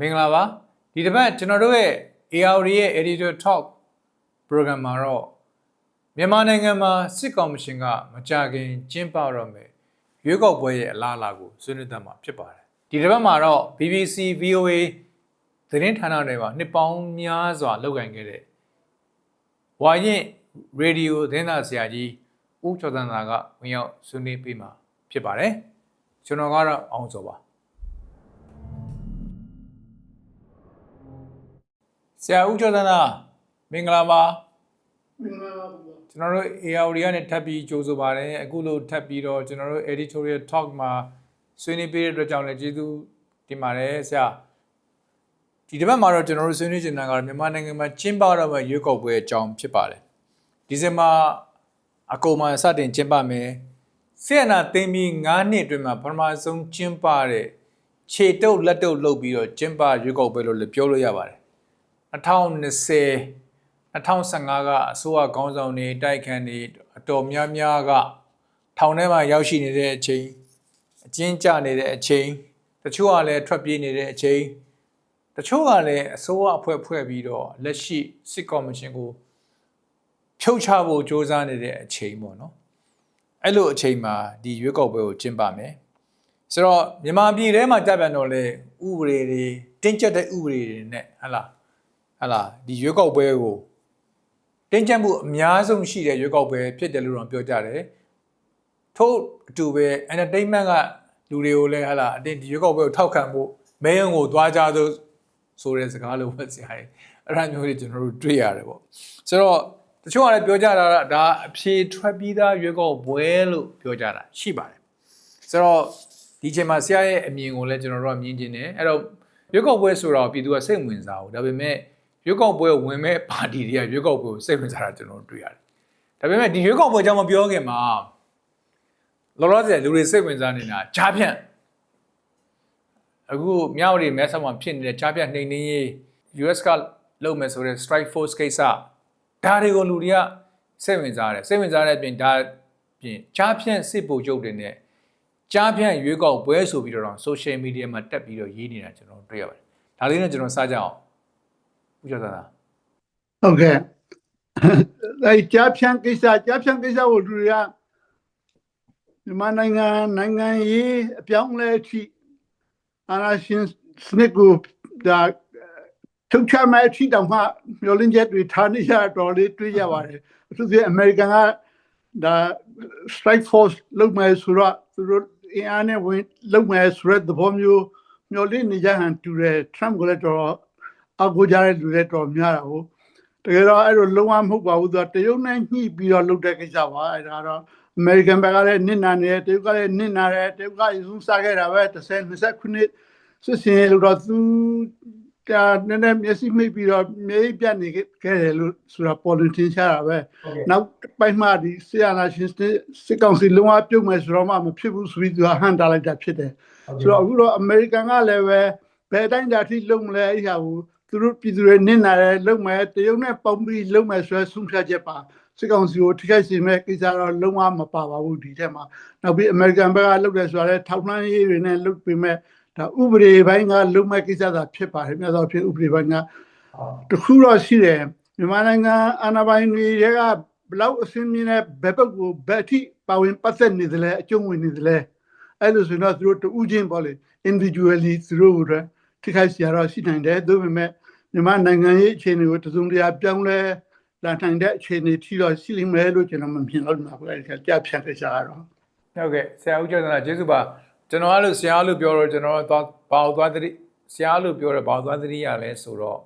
မင်္ဂလာပါဒီတစ်ပတ်ကျွန်တော်တို့ရဲ့ AR ရဲ့ Editor Talk program မှာတော့မြန်မာနိုင်ငံမှာစစ်ကောင်မရှင်ကမကြခင်ကျင်းပတော့မယ်ရွေးကောက်ပွဲရဲ့အလားအလာကိုဆွေးနွေးတတ်မှာဖြစ်ပါတယ်ဒီတစ်ပတ်မှာတော့ BBC VOA သတင်းဌာနတွေမှာနှစ်ပေါင်းများစွာလုပ်ကိုင်ခဲ့တဲ့ဝါရင်ရေဒီယိုသတင်းသားဆရာကြီးဦးကျော်သန်းသာကဝင်ရောက်ဆွေးနွေးပေးမှာဖြစ်ပါတယ်ကျွန်တော်ကတော့အောင်စောပါ ဆရာဦးကျော်သန်းသာမင်္ဂလာပါမင်္ဂလာပါဗျာကျွန်တော်တို့ AR ကနေထပ်ပြီးကြိုဆိုပါတယ်အခုလိုထပ်ပြီးတော့ကျွန်တော်တို့ editorial talk မှာဆွေးနွေးပေးတဲ့အတွက်ကြောင့်လည်းကျေးဇူးတင်ပါတယ်ဆရာဒီတစ်ပတ်မှာတော့ကျွန်တော်တို့ဆွေးနွေးချင်တာကတော့မြန်မာနိုင်ငံမှာကျင်းပတော့မယ့်ရွေးကောက်ပွဲအကြောင်းဖြစ်ပါတယ်ဒီဇင်ဘာအကုန်မှာစတင်ကျင်းပမယ်ဆီယနာသိမ်းပြီး9နှစ်အတွင်းမှာပထမဆုံးကျင်းပတဲ့ခြေတုပ်လက်တုပ်လုပ်ပြီးတော့ကျင်းပရွေးကောက်ပွဲလို့လည်းပြောလို့ရပါတယ် 2020 2015ကအစိုးရခေါင်းဆောင်တွေတိုက်ခန်းတွေအတော်များများကထောင်ထဲမှာရောက်ရှိနေတဲ့အချိန်အကျဉ်းကျနေတဲ့အချိန်တချို့ကလည်းထွက်ပြေးနေတဲ့အချိန်တချို့ကလည်းအစိုးရအဖွဲ့ဖွဲ့ပြီးတော့လက်ရှိစစ်ကော်မရှင်ကိုဖြုတ်ချဖို့စ조사နေတဲ့အချိန်ပေါ့နော်အဲ့လိုအချိန်မှာဒီရွေးကောက်ပွဲကိုကျင်းပမယ်ဆိုတော့မြန်မာပြည်ထဲမှာတပ်ပြန်တော့လေဥပဒေတွေတင်းကျပ်တဲ့ဥပဒေတွေနဲ့ဟဟလား ဟလာဒီရွေးကောက်ပွဲကိုတင်းကျပ်မှုအများဆုံးရှိတဲ့ရွေးကောက်ပွဲဖြစ်တယ်လို့တော့ပြောကြတယ်ထို့အတူပဲ entertainment ကလူတွေကိုလည်းဟလာအတင်းဒီရွေးကောက်ပွဲကိုထောက်ခံဖို့မဲယုံကိုသွားကြသို့ဆိုတဲ့စကားလို့ပဲဆရာကြီးအဲ့ဒါမျိုးတွေကျွန်တော်တို့တွေ့ရတယ်ပေါ့ဆိုတော့တချို့ကလည်းပြောကြတာကဒါအဖြေထွက်ပြီးသားရွေးကောက်ပွဲလို့ပြောကြတာရှိပါတယ်ဆိုတော့ဒီချိန်မှာဆရာရဲ့အမြင်ကိုလည်းကျွန်တော်တို့ကမြင်ကျင်တယ်အဲ့တော့ရွေးကောက်ပွဲဆိုတော့ပြည်သူကစိတ်ဝင်စားဘူးဒါပေမဲ့ ရွေးကောက်ပွဲဝင်မဲ့ပါတီတွေကရွေးကောက်ပွဲကိုစိတ်ဝင်စားတာကျွန်တော်တို့တွေ့ရတယ်။ဒါပေမဲ့ဒီရွေးကောက်ပွဲအကြောင်းမပြောခင်မှာလောလောဆယ်လူတွေစိတ်ဝင်စားနေတာဂျားဖြန့်အခုမြောက်ရီမဲဆောက်မှာဖြစ်နေတဲ့ဂျားဖြန့်နှိမ်နှင်းရေး US ကလုပ်မယ်ဆိုတဲ့ strike force ကိစ္စဒါတွေကိုလူတွေကစိတ်ဝင်စားတယ်စိတ်ဝင်စားတဲ့အပြင်ဒါပြင်ဂျားဖြန့်စစ်ဗိုလ်ချုပ်တွေနဲ့ဂျားဖြန့်ရွေးကောက်ပွဲဆိုပြီးတော့ social media မှာတက်ပြီးတော့ရေးနေတာကျွန်တော်တွေ့ရပါတယ်။ဒါလေးနဲ့ကျွန်တော်စကြအောင် ဦးကျော်သာသာဟုတ်ကဲ့အဲကြားဖြန့်ကိစ္စကြားဖြန့်ကိစ္စကိုလူတွေကမြန်မာနိုင်ငံနိုင်ငံရေးအပြောင်းအလဲအထိအာဏာရှင်စနစ်ကိုဒါထုတ်ချမဲ့အထိတောင်မှမျောလင်းချက်တွေထားနေရတော့လေးတွေ့ရပါတယ်အထူးသဖြင့်အမေရိကန်ကဒါ strike force လုပ်မယ်ဆိုတော့သူတို့အင်အားနဲ့ဝင်လုပ်မယ်ဆိုတဲ့သဘောမျိုးမျောလင်းနေကြဟန်တူတယ် Trump ကလည်းတော့ အကူကြတဲ့လူတွေတော်များတာဟုတ်တကယ်တော့အဲ့လိုလုံးဝမဟုတ်ပါဘူးသူကတရုတ်နဲ့ညှိပြီးတော့လုပ်တဲ့ကိစ္စပါအဲ့ဒါတော့ American ဘက်ကလည်းနစ်နာနေတယ်တရုတ်ကလည်းနစ်နာတယ်တရုတ်ကယူစားခဲ့တာပဲ30 20ခုနှစ်စစ်စင်လို့တော့သူဒါနည်းနည်းမျက်စိမိတ်ပြီးတော့မြေပြတ်နေခဲ့တယ်လို့ဆိုတာပေါ်လွင်ထင်ရှားတာပဲနောက်ပိုင်းမှဒီဆီယနာရှင်စစ်ကောင်စီလုံးဝပြုတ်မယ်ဆိုတော့မှမဖြစ်ဘူးဆိုပြီးသူကဟန်တာလိုက်တာဖြစ်တယ်ဆိုတော့အခုတော့ American ကလည်းပဲဘယ်တိုင်းတာထိလုံးမလဲအဲ့ဟာကို သူတို့ပြည်သူတွေနစ်နာတယ်လုံးမယ်တရုတ်နဲ့ပုံပြီးလုံးမယ်ဆိုရဆုံးဖြတ်ချက်ပါစစ်ကောင်စီကိုထိခိုက်စေမဲ့ကိစ္စတော့လုံးဝမပါပါဘူးဒီထက်မှာနောက်ပြီး American ဘက်ကလုပ်တယ်ဆိုတာလည်းထောက်လှမ်းရေးတွေနဲ့လုပ်ပေးမဲ့ဒါဥပဒေပိုင်းကလုံးမဲ့ကိစ္စသာဖြစ်ပါတယ်မြတ်စွာဘုရားဥပဒေပိုင်းကတခုတော့ရှိတယ်မြန်မာနိုင်ငံအာဏာပိုင်တွေကဘလောက်အစင်းမြင့်တဲ့ဘက်ဘက်ကိုဘက်အထိပါဝင်ပတ်သက်နေတယ်လဲအကျုံးဝင်နေတယ်လဲအဲ့လိုဆိုတော့သူတို့တူးချင်းပေါ့လေ individually သူတို့က ထိခိုက်စရာတော့ရှိနိုင်တယ်ဒါပေမဲ့မြန်မာနိုင်ငံရေးအခြေအနေကိုတစုံတရာပြောင်းလဲလာနိုင်တဲ့အခြေအနေထိတော့ရှိလိမ့်မယ်လို့ကျွန်တော်မမြင်လို့မှာပဲကြာဖြတ်ခဲ့ကြတာတော့ဟုတ်ကဲ့ဆရာဦးကျော်သနာကျေးဇူးပါကျွန်တော်အဲ့လိုဆရာလို့ပြောတော့ကျွန်တော်သွားဘာလို့သွားသတိဆရာလို့ပြောတော့ဘာလို့သွားသတိရလဲဆိုတော့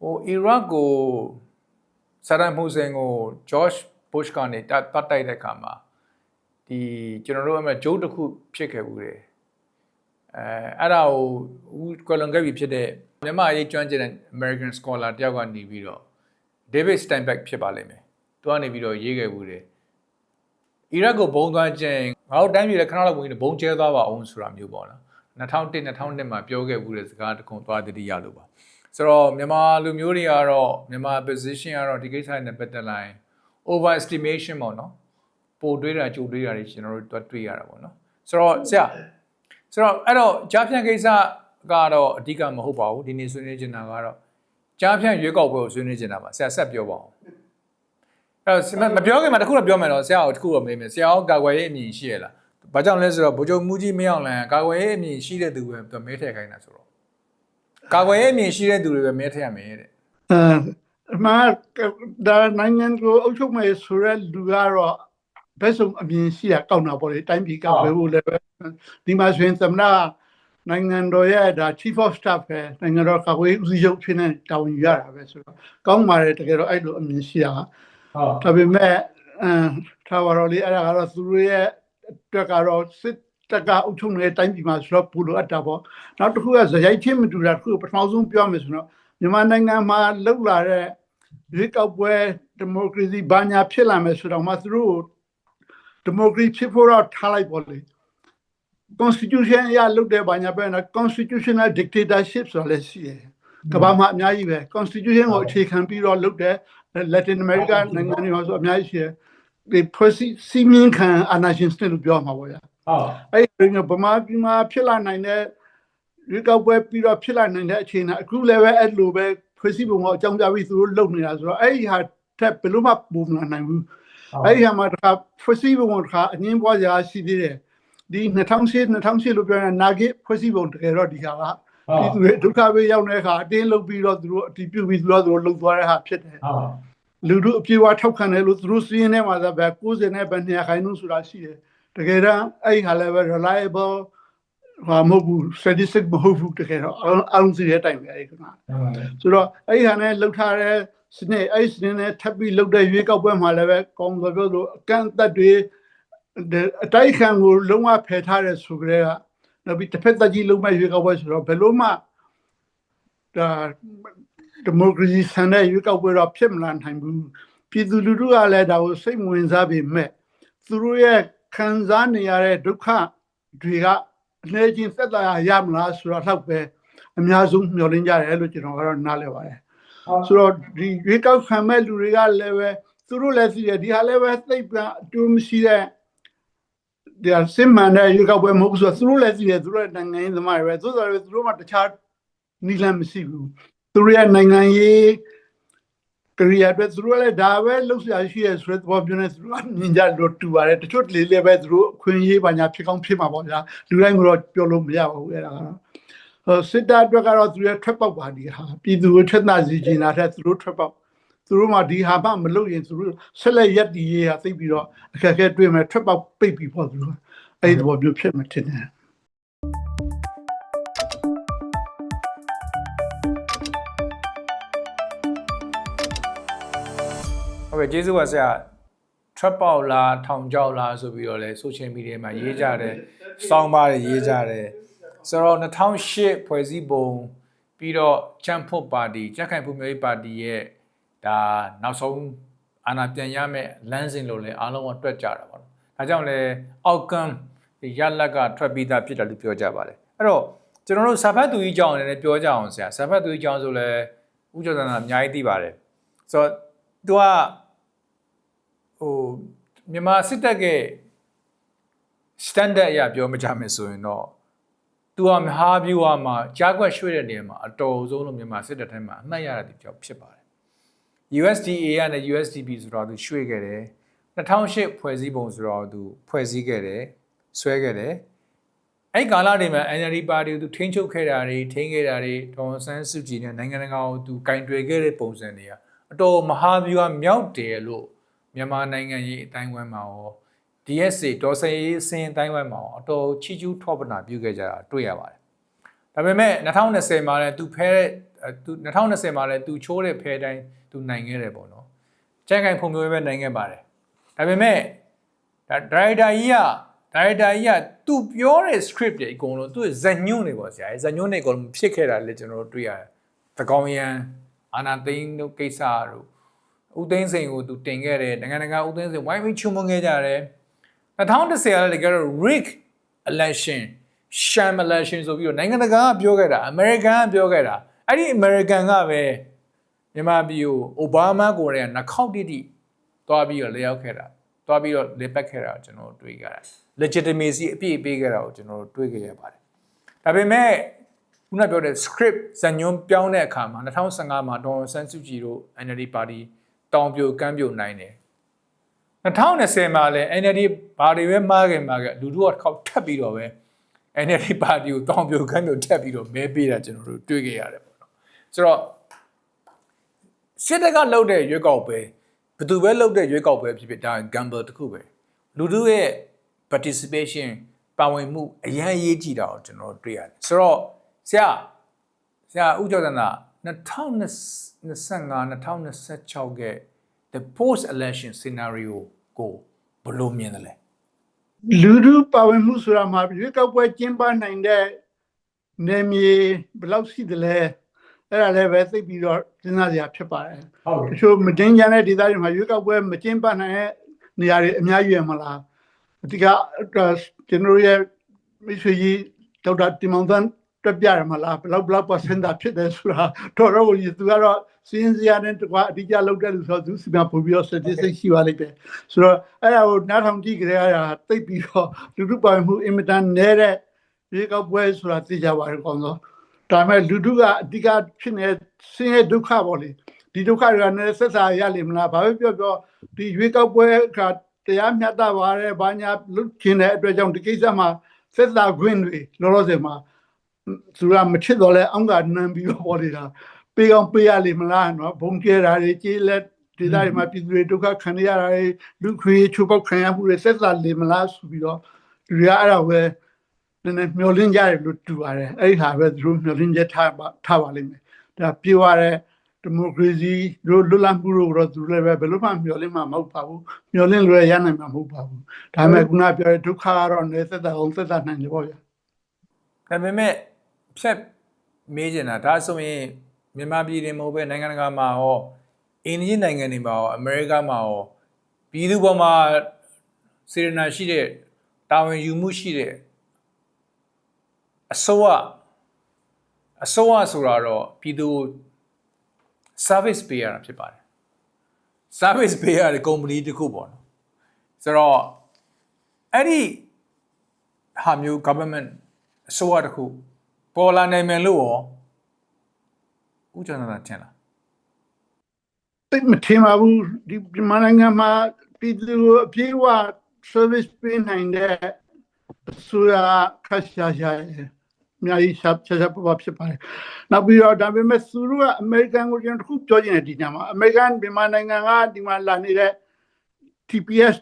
ဟိုအီရတ်ကိုဆဒမ်ဟူစိန်ကိုဂျော့ချ်ဘုရှ်ကနေတတ်တိုက်တဲ့ခါမှာဒီကျွန်တော်တို့အမှဂျိုးတစ်ခုဖြစ်ခဲ့ဘူးတယ် အဲအဲ့ဒါကိုဦးကွယ်လွန်ခဲ့ပြီဖြစ်တဲ့မြန်မာရေးကျွမ်းကျင်တဲ့ American scholar တယောက်ကနေပြီးတော့ David Steinbeck ဖြစ်ပါလိမ့်မယ်သူကနေပြီးတော့ရေးခဲ့ဘူးတယ်အီရတ်ကိုဘုံသွားခြင်းငါတို့တိုင်းပြည်လည်းခဏလောက်ဝင်နေဘုံကျဲသွားပါအောင်ဆိုတာမျိုးပေါ့နော်2001 2002မှာပြောခဲ့ဘူးတဲ့စကားတစ်ခုသွားတတိယလို့ပါဆိုတော့မြန်မာလူမျိုးတွေကတော့မြန်မာ position ကတော့ဒီကိစ္စနဲ့ပတ်သက်လာရင် over estimation ပေါ့နော်ပိုတွေးတာကြိုတွေးတာတွေကျွန်တော်တို့တွေ့တွေ့ရတာပေါ့နော်ဆိုတော့ဆရာ ဆိုတော့အဲ့တော့ကြားဖြန့်ကိစ္စကတော့အဓိကမဟုတ်ပါဘူးဒီနေ့ဆွေးနွေးချင်တာကတော့ကြားဖြန့်ရွေးကောက်ပွဲကိုဆွေးနွေးချင်တာပါဆရာဆက်ပြောပါအောင်အဲ့တော့မပြောခင်မှာတစ်ခုတော့ပြောမယ်တော့ဆရာကိုတစ်ခုတော့မေးမယ်ဆရာကကာကွယ်ရေးအမြင်ရှိရလားဘာကြောင့်လဲဆိုတော့ဗိုလ်ချုပ်မူကြီးမင်းအောင်လှိုင်ကကာကွယ်ရေးအမြင်ရှိတဲ့သူပဲသူမဲထည့်ခိုင်းတာဆိုတော့ကာကွယ်ရေးအမြင်ရှိတဲ့သူတွေပဲမဲထည့်ရမယ်တဲ့အဲမှာဒါနိုင်ငံကိုအုပ်ချုပ်မယ်ဆိုရဲလူကတော့ ဘယ်ဆုံးအမြင်ရှိရကောက်တာပေါ့လေတိုင်းပြည်ကဘယ်လိုလဲပဲဒီမှာဆိုရင်သမ္မတနိုင်ငံတော်ရဲ့ဒါ chief of staff ပဲနိုင်ငံတော်ကာကွယ်ရေးဦးစီးချုပ်ဖြစ်နေတာဝန်ယူရတာပဲဆိုတော့ကောင်းပါတယ်တကယ်တော့အဲ့လိုအမြင်ရှိတာဟုတ်ဒါပေမဲ့အမ်ထားပါတော့လေအဲ့ဒါကတော့သူတို့ရဲ့အတွက်ကတော့စစ်တပ်ကအုပ်ချုပ်နေတဲ့တိုင်းပြည်မှာဆိုတော့ပူလို့အပ်တာပေါ့နောက်တစ်ခုကဇယိုက်ချင်းမတူတာတစ်ခုပထမဆုံးပြောမယ်ဆိုတော့မြန်မာနိုင်ငံမှာလှုပ်လာတဲ့ရွေးကောက်ပွဲဒီမိုကရေစီဘာညာဖြစ်လာမယ်ဆိုတော့မှသူတို့ ဒီမိုကရေစီဖြစ်ဖို့တော့ထားလိုက်ပေါ့လေ constitution အရလုပ်တဲ့ဘာညာပဲနော် constitutional dictatorship ဆိုတာလည်းရှိတယ်ကမ္ဘာမှာအများကြီးပဲ constitution ကိုအခြေခံပြီးတော့လုပ်တဲ့ Latin America နိုင်ငံတွေမှာဆိုအများကြီးရှိတယ်ဒီ policy စီမင်းခံအာဏာရှင်စနစ်လို့ပြောမှာပေါ့ဗျာဟုတ်အဲ့ဒီကဗမာပြည်မှာဖြစ်လာနိုင်တဲ့ရွေးကောက်ပွဲပြီးတော့ဖြစ်လာနိုင်တဲ့အခြေအနေအခုလည်းပဲအဲ့လိုပဲဖွဲ့စည်းပုံကအကြောင်းပြပြီးသူတို့လုပ်နေတာဆိုတော့အဲ့ဒီဟာထက်ဘယ်လို့မှပုံမလာနိုင်ဘူး အဲ့ဒီဟာမှာတခါဖွဲ့စည်းပုံကတခါအငင်းပွားကြရှိသေးတယ်ဒီ2008 2008လို့ပြောရင်နာဂစ်ဖွဲ့စည်းပုံတကယ်တော့ဒီဟာကဒီသူတွေဒုက္ခပဲရောက်တဲ့အခါအတင်းလုပ်ပြီးတော့သူတို့အတီးပြုတ်ပြီးသူတို့သူတို့လှုပ်သွားတဲ့ဟာဖြစ်တယ်ဟုတ်လူတို့အပြေအဝထောက်ခံတယ်လို့သူတို့စီးရင်ထဲမှာသာပဲ90နဲ့ပဲ200ခိုင်နှုန်းဆိုတာရှိတယ်တကယ်တော့အဲ့ဒီဟာလည်းပဲ reliable ဟာမဟုတ်ဘူး statistic မဟုတ်ဘူးတကယ်တော့အောင်အောင်စီတဲ့အတိုင်းပဲအဲ့ဒီကဆိုတော့အဲ့ဒီဟာနဲ့လှုပ်ထားတဲ့ စနစ်အဲ့ဒီစနစ်နဲ့ထပ်ပြီးလှုပ်တဲ့ရွေးကောက်ပွဲမှာလည်းပဲကောင်းဆိုပြောလို့အကန့်အသတ်တွေအတိုက်ခံကိုလုံးဝဖယ်ထားတဲ့ဆိုကြတဲ့ကနောက်ပြီးတစ်ဖက်သက်ကြီးလုံးမဲ့ရွေးကောက်ပွဲဆိုတော့ဘယ်လို့မှဒါဒီမိုကရေစီဆန်တဲ့ရွေးကောက်ပွဲတော့ဖြစ်မလာနိုင်ဘူးပြည်သူလူထုကလည်းဒါကိုစိတ်မဝင်စားပေမဲ့သူတို့ရဲ့ခံစားနေရတဲ့ဒုက္ခတွေကအနည်းချင်းသက်သာရမလားဆိုတော့တော့ပဲအများဆုံးမျှော်လင့်ကြတယ်လို့ကျွန်တော်ကတော့နားလည်ပါတယ် ဆိုတော့ဒီရွေးကောက်ခံမဲ့လူတွေကလည်းပဲသူတို့လည်းသိတယ်ဒီဟာလည်းပဲသိပ်ပြန်အတူမရှိတဲ့ဒီဟာစင်မှန်တဲ့ရွေးကောက်ပွဲမဟုတ်ဘူးဆိုတော့သူတို့လည်းသိတယ်သူတို့ရဲ့နိုင်ငံရေးသမားတွေပဲသို့တော်လည်းသူတို့မှတခြားနီလန်မရှိဘူးသူတို့ရဲ့နိုင်ငံရေးကရိယာတွေသူတို့လည်းဒါပဲလှုပ်ရှားရှိရဆိုတဲ့သဘောမျိုးနဲ့သူတို့ကမြင်ကြလို့တူပါတယ်တချို့လေးလည်းပဲသူတို့အခွင့်အရေးပါညာဖြစ်ကောင်းဖြစ်မှာပေါ့ဗျာလူတိုင်းကတော့ပြောလို့မရပါဘူးအဲ့ဒါကတော့ဟို စစ်တပ်အတွက်ကတော့သူရဲ့ထွက်ပေါက်ပါဒီဟာပြည်သူကိုထွက်သားစီချင်တာတဲ့သူတို့ထွက်ပေါက်သူတို့မှဒီဟာမှမလုပ်ရင်သူတို့ဆက်လက်ရက်တည်ရေးဟာသိပြီးတော့အခက်အခဲတွေ့မယ်ထွက်ပေါက်ပိတ်ပြီးပေါ့သူတို့အဲ့ဒီဘောမျိုးဖြစ်မှတင်တယ်ဟုတ်ကဲ့ကျေးဇူးပါဆရာ trap ပေါက်လားထောင်ကြောက်လားဆိုပြီးတော့လဲ social media မှာရေးကြတယ်စောင်းပါတယ်ရေးကြတယ် ဆိုတော့2008ဖွဲ့စည်းပုံပြီးတော့ချမ်ဖွတ်ပါတီကြက်ခိုင်ဖွံ့ဖြိုးရေးပါတီရဲ့ဒါနောက်ဆုံးအာဏာပြန်ရမယ့်လမ်းစဉ်လို့လဲအားလုံးကတွက်ကြတာပါ။ဒါကြောင့်လဲ outcome ရလက်ကထွက်ပြီးသားဖြစ်တယ်လို့ပြောကြပါတယ်။အဲ့တော့ကျွန်တော်တို့စာဖတ်သူကြီးကြောင်းအနေနဲ့ပြောကြအောင်ဆရာစာဖတ်သူကြီးကြောင်းဆိုလဲဥကြဒနာအများကြီးသိပါတယ်။ဆိုတော့ तू ကဟိုမြန်မာစစ်တပ်က standard အရပြောမကြမယ်ဆိုရင်တော့ သူကမဟာဗျူဟာမှာကြားကွက်ရွှေ့တဲ့နေရာမှာအတော်ဆုံးလို့မြန်မာစစ်တပ်ထဲမှာအမှတ်ရတဲ့သူကြောင့်ဖြစ်ပါတယ် USDA ရနဲ့ USDP ဆိုတော့သူရွှေ့ခဲ့တယ်2008ဖွဲ့စည်းပုံဆိုတော့သူဖွဲ့စည်းခဲ့တယ်ဆွဲခဲ့တယ်အဲ့ကာလတွေမှာ NLD ပါတီကိုသူထိန်းချုပ်ခဲ့တာတွေထိန်းခဲ့တာတွေဒေါ်ဆန်းစုကြည်နဲ့နိုင်ငံတကာကိုသူကင်တွယ်ခဲ့တဲ့ပုံစံတွေကအတော်မဟာဗျူဟာမြောက်တယ်လို့မြန်မာနိုင်ငံရေးအတိုင်းအဝန်မှာရော DSA ဒေါ်စင်ရေးအစင်းတိုင်းဝိုင်းမှာအတော်ချီကျူးထောပနာပြုခဲ့ကြတာတွေ့ရပါတယ်။ဒါပေမဲ့2020မှာလည်းသူဖဲတဲ့သူ2020မှာလည်းသူချိုးတဲ့ဖဲတိုင်းသူနိုင်ခဲ့တယ်ပေါ့နော်။ကြိုင်ကြိုင်ဖွံ့ဖြိုးရေးပဲနိုင်ခဲ့ပါတယ်။ဒါပေမဲ့ဒါရိုက်တာကြီးကဒါရိုက်တာကြီးကသူပြောတဲ့ script တွေအကုန်လုံးသူဇက်ညွန့်တွေပေါ့ဆရာ။ဇက်ညွန့်တွေအကုန်ဖြစ်ခဲ့တာလည်းကျွန်တော်တို့တွေ့ရတယ်။သကောင်ရန်အာနာသိန်းတို့ကိစ္စတို့ဥသိန်းစိန်ကိုသူတင်ခဲ့တယ်နိုင်ငံတကာဥသိန်းစိန်ဝိုင်းပြီးချုံမွန်ခဲ့ကြတယ်။ 2010ကလည်းတကယ်တော့ Rick election sham election ဆိုပြီးတော့နိုင်ငံတကာကပြောခဲ့တာ American ကပြောခဲ့တာအဲ့ဒီ American ကပဲမြန်မာပြည်ကိုအိုဘားမားကိုယ်တိုင်ကနှခေါက်တိတိသွားပြီးတော့လျှောက်ခဲ့တာသွားပြီးတော့လေပတ်ခဲ့တာကိုကျွန်တော်တို့တွေ့ကြတာ legitimacy အပြည့်ပေးခဲ့တာကိုကျွန်တော်တို့တွေ့ခဲ့ရပါတယ်ဒါပေမဲ့ခုနပြောတဲ့ script ဇာညွှန်းပြောင်းတဲ့အခါမှာ2015မှာဒေါ်ဆန်းစုကြည်တို့ NLD ပါတီတောင်ပြိုကမ်းပြိုနိုင်တယ် 2020မှာလည်း NLD ဘာတွေပဲမှားခင်မှားခဲ့လူတို့ကတစ်ခေါက်ထပ်ပြီးတော့ပဲ NLD ပါတီကိုတောင်ပြိုကမ်းပြိုထပ်ပြီးတော့မဲပေးတာကျွန်တော်တို့တွေ့ခဲ့ရတယ်ပေါ့နော်ဆိုတော့စစ်တပ်ကလှုပ်တဲ့ရွေးကောက်ပွဲဘယ်သူပဲလှုပ်တဲ့ရွေးကောက်ပွဲဖြစ်ဖြစ်ဒါ gamble တစ်ခုပဲလူတို့ရဲ့ participation ပါဝင်မှုအရန်အရေးကြီးတာကိုကျွန်တော်တို့တွေ့ရတယ်ဆိုတော့ဆရာဆရာဦးကျော်သန္တာ2025 2026က the post election scenario ကိုဘယ်လိုမြင်သလဲလူလူပါဝင်မှုဆိုတာမှာရွေးကောက်ပွဲကျင်းပနိုင်တဲ့နေမြေဘယ်လောက်ရှိသလဲအဲ့ဒါလည်းပဲသိပြီးတော့စဉ်းစားစရာဖြစ်ပါတယ်ဟုတ်တချို့မတင်းကြမ်းတဲ့ဒေသတွေမှာရွေးကောက်ပွဲမကျင်းပနိုင်တဲ့နေရာတွေအများကြီးရမလားအဓိကကျွန်တော်ရဲ့မိတ်ဆွေကြီးဒေါက်တာတင်မောင်သန်း တွက်ပြရမလားဘယ်လောက်ဘယ်လောက် percent တာဖြစ်တယ်ဆိုတာတော့တော့ကိုသူကတော့စင်းစရာနဲ့တကွာအဓိကလောက်တဲ့လူဆိုတော့သူစီမံပို့ပြီးတော့ statistics ရှိပါလိမ့်မယ်ဆိုတော့အဲ့ဒါကိုနားထောင်ကြည့်ကြရတာသိပ်ပြီးတော့လူလူပိုင်မှုအင်မတန်နဲတဲ့ရွေးကောက်ပွဲဆိုတာသိကြပါတယ်ကောင်းတော့ဒါပေမဲ့လူလူကအဓိကဖြစ်နေဆင်းရဲဒုက္ခပေါ့လေဒီဒုက္ခတွေကလည်းဆက်စာရလိမ့်မလားဘာပဲပြောပြောဒီရွေးကောက်ပွဲကတရားမျှတပါတယ်ဘာညာလုချင်တဲ့အတွက်ကြောင့်ဒီကိစ္စမှာဆက်စာခွင့်တွေလောလောဆယ်မှာ သူကမချစ်တော့လဲအောက်ကနမ်းပြီးတော့ပေါ်နေတာပေးအောင်ပေးရလိမ့်မလားနော်ဘုံကျဲတာတွေကြေးလက်ဒီသားတွေမှာပြည်သူတွေဒုက္ခခံရတာတွေလူခွေချိုးပေါက်ခံရမှုတွေဆက်စာလိမ့်မလားဆိုပြီးတော့လူတွေကအဲ့ဒါပဲနည်းနည်းမျောလင်းကြတယ်လို့တူပါတယ်အဲ့ဒီဟာပဲသူတို့မျောလင်းချက်ထားပါထားပါလိမ့်မယ်ဒါပြေသွားတဲ့ဒီမိုကရေစီတို့လွတ်လပ်မှုတို့တော့သူလည်းပဲဘယ်လိုမှမျှော်လင့်မှာမဟုတ်ပါဘူးမျှော်လင့်လွယ်ရနိုင်မှာမဟုတ်ပါဘူးဒါပေမဲ့ခုနပြောတဲ့ဒုက္ခကတော့နေသက်တာအောင်သက်တာနိုင်တယ်ပေါ့ဗျာဒါပေမဲ့ ဖြတ်မေးချင်တာဒါဆိုရင်မြန်မာပြည်တွင်မဟုတ်ပဲနိုင်ငံတကာမှာရောအင်ဒီနိုင်ငံတွေမှာရောအမေရိကမှာရောပြည်သူပေါ်မှာစေရနာရှိတဲ့တာဝန်ယူမှုရှိတဲ့အစိုးရအစိုးရဆိုတာတော့ပြည်သူကို service ပေးရတာဖြစ်ပါတယ် service ပေးရတဲ့ company တစ်ခုပေါ့နော်ဆိုတော့အဲ့ဒီဟာမျိုး government အစိုးရတစ်ခု ပေါ်လာနိုင်မယ်လို့ရောဦးကျော်နန္ဒာထင်လားတိတ်မထင်ပါဘူးဒီမြန်မာနိုင်ငံမှာပြည်သူကိုအပြည့်အဝ service ပေးနိုင်တဲ့အစိုးရခက်ရှာရှာရဲ့အများကြီးရှာရှာရှာပပဖြစ်ပါတယ်နောက်ပြီးတော့ဒါပေမဲ့သူတို့ကအမေရိကန်ကိုကျွန်တော်တစ်ခုပြောချင်တယ်ဒီညမှာအမေရိကန်မြန်မာနိုင်ငံကဒီမှာလာနေတဲ့ TPS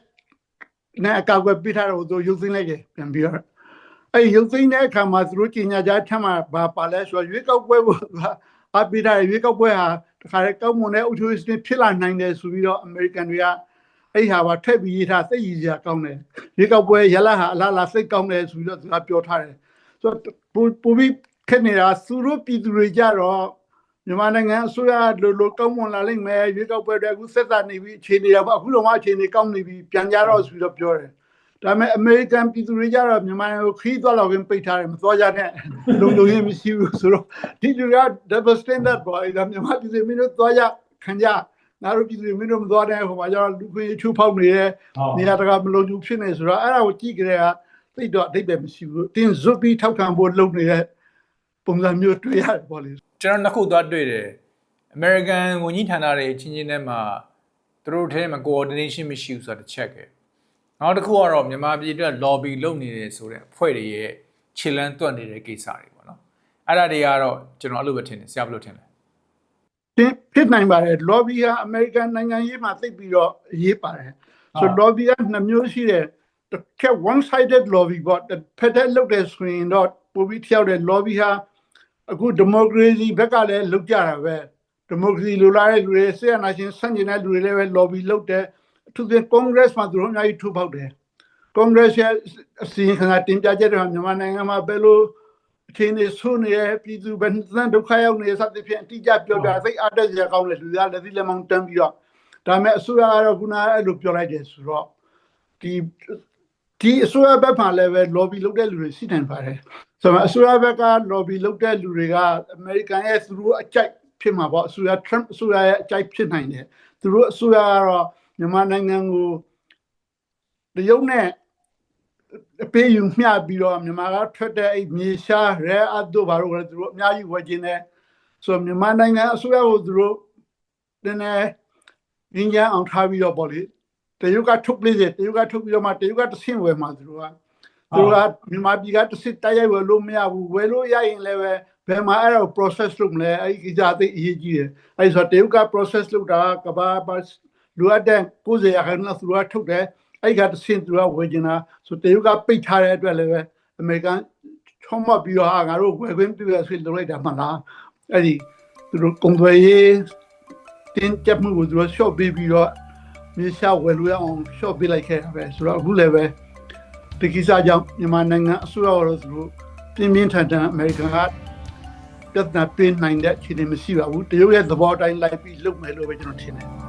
နဲ့အကောက်ွယ်ပြထားတော့သူရုပ်သိမ်းလိုက်တယ်ပြန်ပြီးတော့ အဲ့ရုပ်သိမ်းတဲ့အခါမှာသူတို့ကြီးညာကြထမ်းမှာဘာပါလဲဆိုတော့ရွေးကောက်ပွဲကိုအပိထားရွေးကောက်ပွဲဟာတခါတည်းကောက်မွန်တဲ့အုပ်ချုပ်ရေးစနစ်ဖြစ်လာနိုင်တယ်ဆိုပြီးတော့အမေရိကန်တွေကအဲ့ဟာပါထက်ပြီးရေးထားသိရည်စရာကောင်းတယ်ရွေးကောက်ပွဲရလဟာအလားလားစိတ်ကောင်းတယ်ဆိုပြီးတော့သူကပြောထားတယ်ဆိုတော့ပူပူပြီးခက်နေတာသူတို့ပြည်သူတွေကြတော့မြန်မာနိုင်ငံအစိုးရလိုလိုကောင်းမွန်လာလိမ့်မယ်ရွေးကောက်ပွဲတွေအခုဆက်သက်နေပြီးအခြေအနေတော့အခုတော့မှအခြေအနေကောင်းနေပြီပြန်ကြတော့ဆိုပြီးတော့ပြောတယ် ဒါပေမဲ့အမေရိကန်ပြည်သူတွေကြတော့မြန်မာနိုင်ငံကိုခီးသွားတော့ခင်ပိတ်ထားတယ်မသွားကြနဲ့လုံလုံရင်းမရှိဘူးဆိုတော့ဒီလူက double standard ပေါ့အဲ့ဒါမြန်မာပြည်သူမင်းတို့သွားကြခံကြငါတို့ပြည်သူမင်းတို့မသွားတဲ့ဟိုမှာကျတော့လူခွေချိုးဖောက်နေတယ်နေရာတကာမလုံခြုံဖြစ်နေဆိုတော့အဲ့ဒါကိုကြည့်ကြတဲ့ကသိတော့အတိတ်ပဲမရှိဘူးတင်းဇွတ်ပြီးထောက်ခံဖို့လုပ်နေတဲ့ပုံစံမျိုးတွေ့ရတယ်ပေါ့လေကျွန်တော်နှစ်ခုသွားတွေ့တယ် American ဝန်ကြီးဌာနတွေချင်းချင်းထဲမှာသူတို့ထဲမှာ coordination မရှိဘူးဆိုတာတစ်ချက်ပဲ နောက်တစ်ခုကတော့မြန်မာပြည်အတွက် lobby လုပ်နေတယ်ဆိုတဲ့အဖွဲ့တွေရဲ့ခြေလမ်းတွက်နေတဲ့ကိစ္စတွေပေါ့နော်အဲ့ဒါတွေကတော့ကျွန်တော်အဲ့လိုပဲထင်တယ်ဆရာဘယ်လိုထင်လဲဖြစ်ဖြစ်နိုင်ပါတယ် lobby ကအမေရိကန်နိုင်ငံရေးမှာသိပ်ပြီးတော့အရေးပါတယ်ဆို lobby ကနှစ်မျိုးရှိတယ်တစ်ချက် one sided lobby ပေါ့တစ်ဖက်သက်လုပ်တယ်ဆိုရင်တော့ပိုပြီး跳တဲ့ lobby ဟာအခု democracy ဘက်ကလည်းလုပ်ကြတာပဲ democracy လိုလားတဲ့လူတွေဆေးရနာရှင်ဆန့်ကျင်တဲ့လူတွေလည်းပဲ lobby လုပ်တယ် အထူးသဖြင့် congress မှာသူတို့အများကြီးထိုးပေါက်တယ် congress ရဲ့အစီရင်ခံစာတင်ပြချက်တွေမှာမြန်မာနိုင်ငံမှာဘယ်လိုအခြေအနေဆိုးနေရပြည်သူဘယ်နှဒုက္ခရောက်နေစသဖြင့်အတိအကျပြောပြသိအားတက်ရကောင်းတယ်လူသားလက်သီးလက်မောင်းတန်းပြီးတော့ဒါမဲ့အစိုးရကတော့ခုနအဲ့လိုပြောလိုက်တယ်ဆိုတော့ဒီဒီအစိုးရဘက်မှာလည်းပဲ lobby လုပ်တဲ့လူတွေရှိနိုင်ပါတယ်ဆိုတော့အစိုးရဘက်က lobby လုပ်တဲ့လူတွေကအမေရိကန်ရဲ့သူတို့အကြိုက်ဖြစ်မှာပေါ့အစိုးရ Trump အစိုးရရဲ့အကြိုက်ဖြစ်နိုင်တယ်သူတို့အစိုးရကတော့ မြန်မာနိုင်ငံကိုတရုတ်နဲ့အပေးယူမျှပြီးတော့မြန်မာကထွက်တဲ့အဲ့မြေရှားရဲအပ်တို့ဘာလို့လဲသူတို့အများကြီးဝယ်ခြင်းနဲ့ဆိုတော့မြန်မာနိုင်ငံအစိုးရကိုသူတို့နည်းနည်းရင်းကြအောင်ထားပြီးတော့ပေါ့လေတရုတ်ကထုတ်ပလေးစေတရုတ်ကထုတ်ပြီးတော့မှတရုတ်ကတစ်ဆင့်ဝယ်မှာသူတို့ကသူတို့ကမြန်မာပြည်ကတစ်ဆင့်တိုက်ရိုက်ဝယ်လို့မရဘူးဝယ်လို့ရရင်လည်းပဲဘယ်မှာအဲ့တော့ process လုပ်မလဲအဲ့ဒီကိစ္စအသိအရေးကြီးတယ်အဲ့ဒီဆိုတော့တရုတ်က process လုပ်တာကဘာဘာ လိုအပ်တဲ့90ရာခိုင်နှုန်းသူတို့ကထုတ်တယ်အဲ့ဒီကတစ်ဆင့်သူတို့ကဝယ်နေတာဆိုတရုတ်ကပိတ်ထားတဲ့အတွက်လည်းပဲအမေရိကန်ချုံးမပြီးတော့ဟာငါတို့ဝယ်ခွင့်ပြုရဆိုလုပ်လိုက်တာမှလားအဲ့ဒီသူတို့ကုန်သွယ်ရေးတင်းကျပ်မှုကိုသူတို့ short ပေးပြီးတော့မြေရှားဝယ်လို့ရအောင် short ပေးလိုက်ခဲ့တာပဲဆိုတော့အခုလည်းပဲဒီကိစ္စကြောင့်မြန်မာနိုင်ငံအစိုးရကတော့သူတို့ပြင်းပြင်းထန်ထန်အမေရိကန်ကပြဿနာပြင်းနိုင်တဲ့အခြေအနေမရှိပါဘူးတရုတ်ရဲ့သဘောအတိုင်းလိုက်ပြီးလုပ်မယ်လို့ပဲကျွန်တော်ထင်တယ်